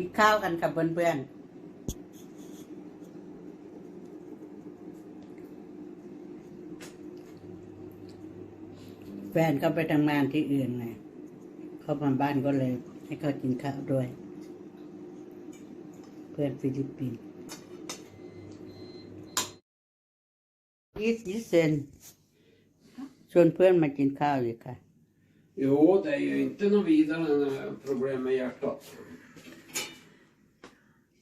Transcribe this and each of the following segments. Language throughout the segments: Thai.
กินข้าวกันกับเพื่อนๆแฟนเขาไปทำงานที่อื่นไง เขามาบ้านก็เลย ให้เขากินข้าวด้วย เพื่อนฟิลิปปินส์ยี่สิบเซนชวนเพื่อนมากินข้าวอีกค่ะ Jo, det är ju inte något vidare eh, problem med hjärtat.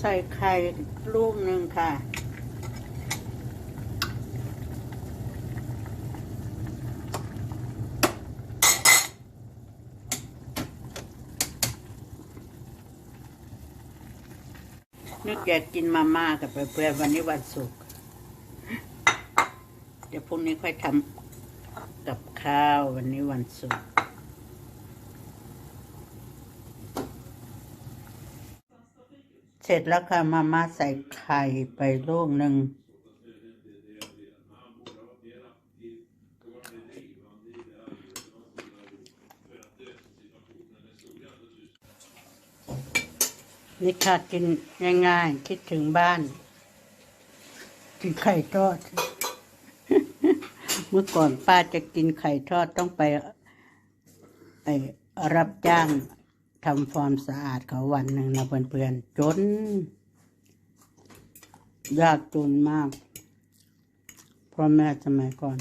ใส่ไข่ลูกหนึ่งค่ะ นึกอยากกินมาม่ากับเพื่อนวันนี้วันศุกร์เดี๋ยวพรุ่งนี้ค่อยทำกับข้าววันนี้วันศุกร์ เส ร็จแล้วค่ะมาม่าใส่ไข่ไปลูกหนึ่งนี่ค่ะกินง่ายๆ คิดถึงบ้าน กินไข่ทอด เมื่อก่อนป้าจะกินไข่ทอดต้องไปไอรับจ้าง ทำความสะอาดเขาวันหนึ่งนะเพื่อนๆจน ยากจนมากเพ่อแม่สมัยก่อน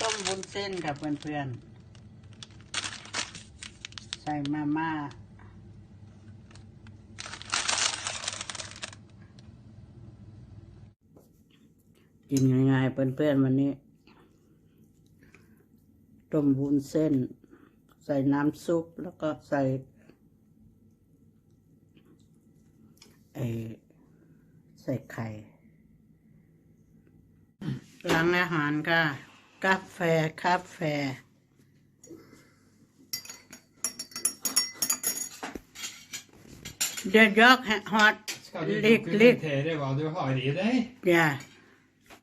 ต้มวุ้นเส้นกับเพื่อนๆ ใส่มาม่า กินง่ายๆเพื่อนๆวันนี้ ต้มวุ้นเส้น ใส่น้ำซุปแล้วก็ใส่เออใส่ไข่หลังอาหารค่ะ กาแฟกาแฟ The dog ha- hot Skal du lick lick dokumentere hva du har i deg? yeah